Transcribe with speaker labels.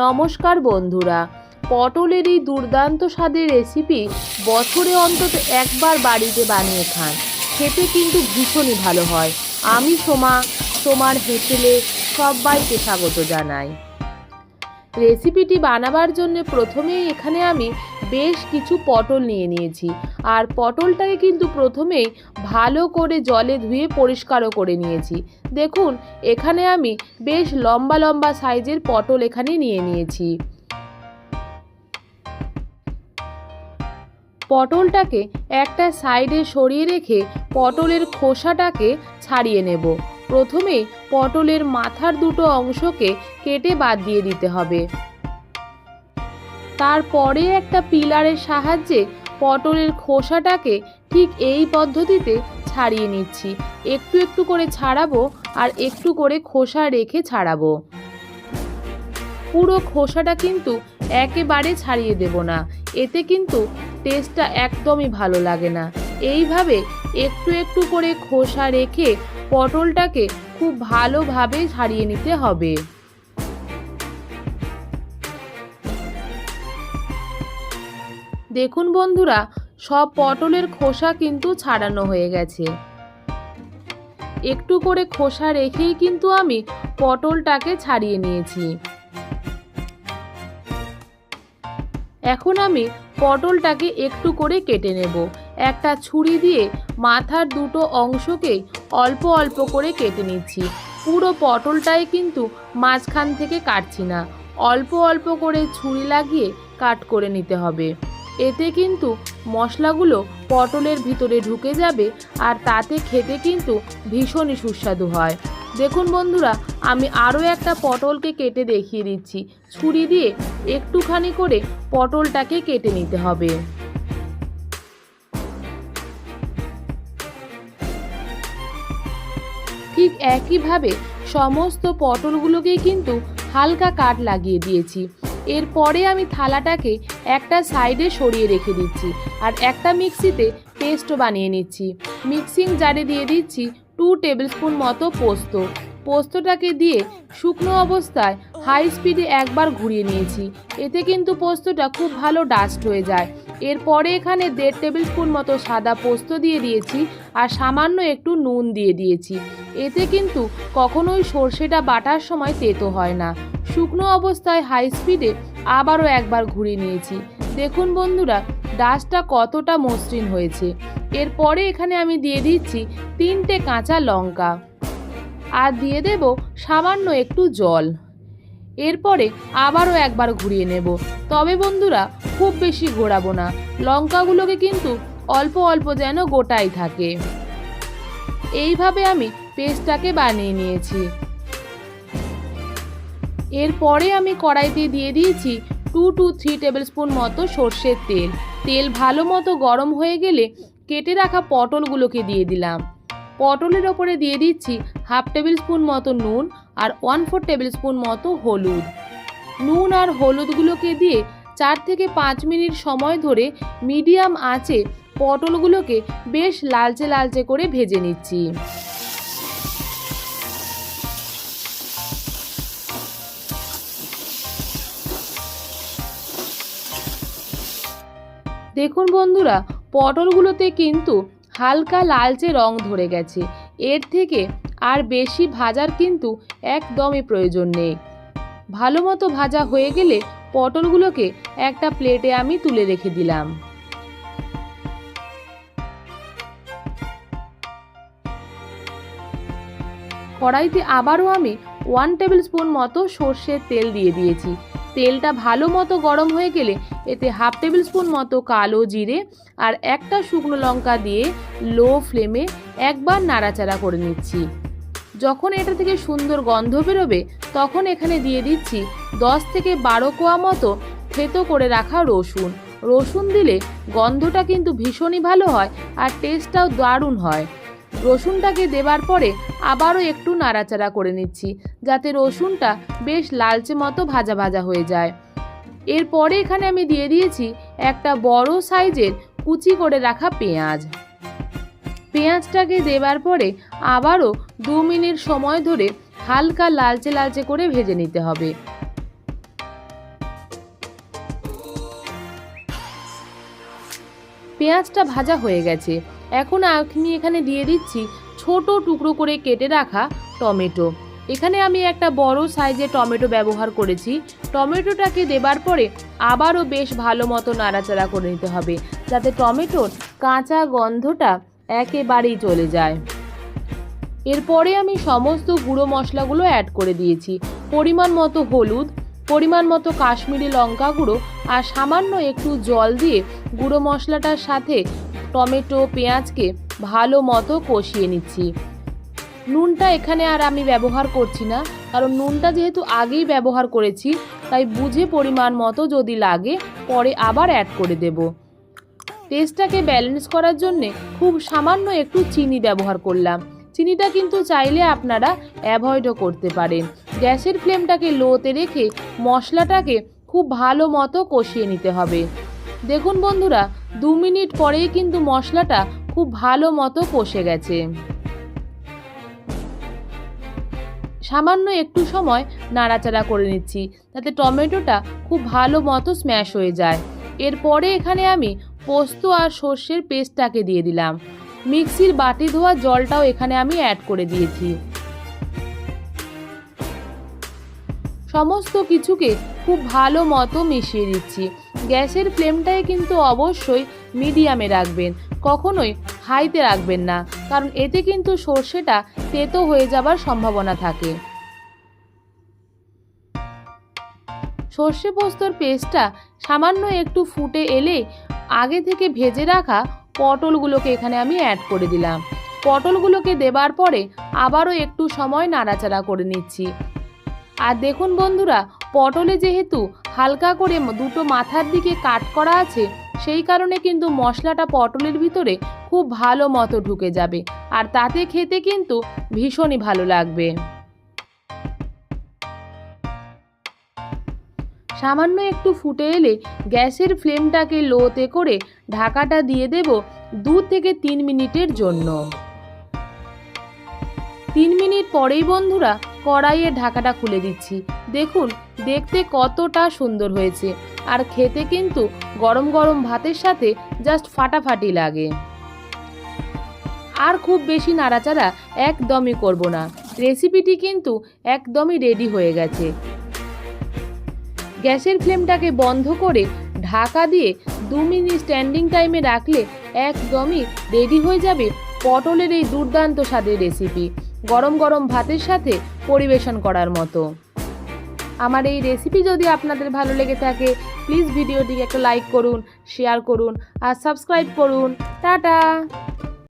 Speaker 1: নমস্কার বন্ধুরা, পটলের এই দুর্দান্ত স্বাদের রেসিপি বছরে অন্তত একবার বাড়িতে বানিয়ে খান। খেতে কিন্তু ভীষণই ভালো হয়। আমি সোমা সোমার হেসেলে সবাইকে স্বাগত জানাই। রেসিপিটি বানাবার জন্য প্রথমেই এখানে আমি বেশ কিছু পটল নিয়ে নিয়েছি। আর পটলটাকে কিন্তু প্রথমেই ভালো করে জলে ধুয়ে পরিষ্কারও করে নিয়েছি। দেখুন, এখানে আমি বেশ লম্বা লম্বা সাইজের পটল এখানে নিয়ে নিয়েছি। পটলটাকে একটা সাইডে সরিয়ে রেখে পটলের খোসাটাকে ছাড়িয়ে নেব। প্রথমে পটলের মাথার দুটো অংশকে কেটে বাদ দিয়ে দিতে হবে। তারপরে একটা পিলারের সাহায্যে পটলের খোসাটাকে ঠিক এই পদ্ধতিতে ছাড়িয়ে নিচ্ছি। একটু একটু করে ছাড়াবো আর একটু করে খোসা রেখে ছাড়াবো। পুরো খোসাটা কিন্তু একেবারে ছাড়িয়ে দেব না। এতে কিন্তু টেস্টটা একদমই ভালো লাগে না। এইভাবে একটু একটু করে খোসা রেখে পটলটাকে খুব ভালোভাবে ছাড়িয়ে নিতে হবে। দেখুন বন্ধুরা, সব পটলের খোসা কিন্তু ছাড়ানো হয়ে গেছে। একটু করে খোসা রেখেই কিন্তু আমি পটলটাকে ছাড়িয়ে নিয়েছি। এখন আমি পটলটাকে একটু করে কেটে নেব। একটা ছুরি দিয়ে মাথার দুটো অংশকেই অল্প অল্প করে কেটে নিচ্ছি। পুরো পটলটাই কিন্তু মাঝখান থেকে কাটছি না। অল্প অল্প করে ছুরি লাগিয়ে কাট করে নিতে হবে। এতে কিন্তু মশলাগুলো পটলের ভিতরে ঢুকে যাবে আর তাতে খেতে কিন্তু ভীষণই সুস্বাদু হয়। দেখুন বন্ধুরা, আমি আরও একটা পটলকে কেটে দেখিয়ে দিচ্ছি। ছুরি দিয়ে একটুখানি করে পটলটাকে কেটে নিতে হবে। ঠিক একইভাবে সমস্ত পটলগুলোকেই কিন্তু হালকা কাট লাগিয়ে দিয়েছি। এরপরে আমি থালাটাকে একটা সাইডে সরিয়ে রেখে দিচ্ছি আর একটা মিক্সিতে পেস্টও বানিয়ে নিচ্ছি। মিক্সিং জারে দিয়ে দিচ্ছি টু টেবিল স্পুন মতো পোস্ত। পোস্তটাকে দিয়ে শুকনো অবস্থায় হাই স্পিডে একবার ঘুরিয়ে নিয়েছি। এতে কিন্তু পোস্তটা খুব ভালো ডাস্ট হয়ে যায়। এরপরে এখানে দেড় টেবিল স্পুন মতো সাদা পোস্ত দিয়ে দিয়েছি আর সামান্য একটু নুন দিয়ে দিয়েছি। এতে কিন্তু কখনোই সর্ষেটা বাটার সময় তেতো হয় না। শুকনো অবস্থায় হাই স্পিডে আবারও একবার ঘুরিয়ে নিয়েছি। দেখুন বন্ধুরা ডাস্টটা কতটা মসৃণ হয়েছে। এরপরে এখানে আমি দিয়ে দিচ্ছি তিনটে কাঁচা লঙ্কা। আর দিয়ে দেব সামান্য একটু জল। এরপরে আবারও একবার ঘুরিয়ে নেব। তবে বন্ধুরা, খুব বেশি ঘোরাবো না। লঙ্কাগুলোকে কিন্তু অল্প অল্প যেন গোটাই থাকে। এইভাবে আমি পেস্টটাকে বানিয়ে নিয়েছি। এরপরে আমি কড়াইতে দিয়ে দিয়েছি two two three tablespoon মতো সর্ষের তেল। তেল ভালো মতো গরম হয়ে গেলে কেটে রাখা পটলগুলোকে দিয়ে দিলাম। পটলের ওপরে দিয়ে দিচ্ছি হাফ টেবিল স্পুন মতো নুন আর ওয়ান ফোর টেবিল স্পুন মতো হলুদ। নুন আর হলুদগুলোকে দিয়ে চার থেকে পাঁচ মিনিট সময় ধরে মিডিয়াম আঁচে পটলগুলোকে বেশ লালচে লালচে করে ভেজে নিচ্ছি। দেখুন বন্ধুরা, পটলগুলোতে কিন্তু হালকা লালচে রং ধরে গেছে। এর থেকে আর বেশি ভাজার কিন্তু একদমই প্রয়োজন নেই। ভালো মতো ভাজা হয়ে গেলে পটলগুলোকে একটা প্লেটে আমি তুলে রেখে দিলাম। কড়াইতে আবারও আমি ওয়ান টেবিল স্পুন মতো সর্ষের তেল দিয়ে দিয়েছি। তেলটা ভালো মতো গরম হয়ে গেলে এতে হাফ টেবিল স্পুন মতো কালো জিরে আর একটা শুকনো লঙ্কা দিয়ে লো ফ্লেমে একবার নাড়াচাড়া করে নিচ্ছি। যখন এটা থেকে সুন্দর গন্ধ বেরোবে, তখন এখানে দিয়ে দিচ্ছি দশ থেকে বারো কোয়া মতো থেতো করে রাখা রসুন। রসুন দিলে গন্ধটা কিন্তু ভীষণই ভালো হয় আর টেস্টটাও দারুণ হয়। রসুনটাকে দেবার পরে আবারও একটু নাড়াচাড়া করে নিচ্ছি, যাতে রসুনটা বেশ লালচে মতো ভাজা ভাজা হয়ে যায়। এরপরে এখানে আমি দিয়ে দিয়েছি একটা বড় সাইজের কুচি করে রাখা পেঁয়াজ। পেঁয়াজটাকে দেবার পরে আবারও দু মিনিট সময় ধরে হালকা লালচে লালচে করে ভেজে নিতে হবে। পেঁয়াজটা ভাজা হয়ে গেছে। এখন আমি এখানে দিয়ে দিচ্ছি ছোট টুকরো করে কেটে রাখা টমেটো। এখানে আমি একটা বড় সাইজের টমেটো ব্যবহার করেছি। টমেটোটাকে দেবার পরে আবারও বেশ ভালো মতো নাড়াচাড়া করে নিতে হবে, যাতে টমেটোর কাঁচা গন্ধটা একেবারেই চলে যায়। এরপরে আমি সমস্ত গুঁড়ো মশলাগুলো অ্যাড করে দিয়েছি। পরিমাণ মতো হলুদ, পরিমাণ মতো কাশ্মীরি লঙ্কা গুঁড়ো আর সামান্য একটু জল দিয়ে গুঁড়ো মশলাটার সাথে টমেটো, পেঁয়াজকে ভালো মতো কষিয়ে নিচ্ছি। নুনটা এখানে আর আমি ব্যবহার করছি না, কারণ নুনটা যেহেতু আগেই ব্যবহার করেছি, তাই বুঝে পরিমাণ মতো যদি লাগে, পরে আবার অ্যাড করে দেব। টেস্টটাকে ব্যালেন্স করার জন্যে খুব সামান্য একটু চিনি ব্যবহার করলাম। চিনিটা কিন্তু চাইলে আপনারা অ্যাভয়েডও করতে পারেন। গ্যাসের ফ্লেমটাকে লোতে রেখে মশলাটাকে খুব ভালো মতো কষিয়ে নিতে হবে। দেখুন বন্ধুরা, দু মিনিট পরেই কিন্তু মশলাটা খুব ভালো মতো কষে গেছে। সামান্য একটু সময় নাড়াচাড়া করে নিচ্ছি যাতে টমেটোটা খুব ভালো মতো স্ম্যাশ হয়ে যায়। এরপরে এখানে আমি পোস্ত আর সর্ষের পেস্টটাকে দিয়ে দিলাম। মিক্সির বাটি ধোয়া জলটাও এখানে আমি অ্যাড করে দিয়েছি। সমস্ত কিছুকে খুব ভালো মতো মিশিয়ে দিচ্ছি। গ্যাসের ফ্লেমটাই কিন্তু অবশ্যই মিডিয়ামে রাখবেন। কখনোই হাইতে রাখবেন না, কারণ এতে কিন্তু সর্ষেটা তেতো হয়ে যাবার সম্ভাবনা থাকে। সর্ষে পোস্তর পেস্টটা সামান্য একটু ফুটে এলে আগে থেকে ভেজে রাখা পটলগুলোকে এখানে আমি অ্যাড করে দিলাম। পটলগুলোকে দেবার পরে আবারও একটু সময় নাড়াচাড়া করে নিচ্ছি। আর দেখুন বন্ধুরা পটলে যেহেতু হালকা করে দুটো মাথার দিকে কাট করা আছে, সেই কারণে কিন্তু মশলাটা পটলের ভিতরে খুব ভালো মতো ঢুকে যাবে। আর তাতে খেতে কিন্তু ভীষণই ভালো লাগবে। সামান্য একটু ফুটে এলে গ্যাসের ফ্লেমটাকে লোতে করে ঢাকাটা দিয়ে দেব দু থেকে তিন মিনিটের জন্য। তিন মিনিট পরেই বন্ধুরা কড়াইয়ের ঢাকাটা খুলে দিচ্ছি। দেখুন, দেখতে কতটা সুন্দর হয়েছে। আর খেতে কিন্তু গরম গরম ভাতের সাথে জাস্ট ফাটাফাটি লাগে। আর খুব বেশি নাড়াচাড়া একদমই করব না। রেসিপিটি কিন্তু একদমই রেডি হয়ে গেছে। গ্যাসের ফ্লেমটাকে বন্ধ করে ঢাকা দিয়ে দু মিনিট স্ট্যান্ডিং টাইমে রাখলে একদমই রেডি হয়ে যাবে পটলের এই দুর্দান্ত স্বাদের রেসিপি গরম গরম ভাতের সাথে পরিবেশন করার মতো। আমার এই রেসিপি যদি আপনাদের ভালো লেগে থাকে প্লিজ ভিডিওটিকে একটা লাইক করুন শেয়ার করুন, আর সাবস্ক্রাইব করুন। টাটা!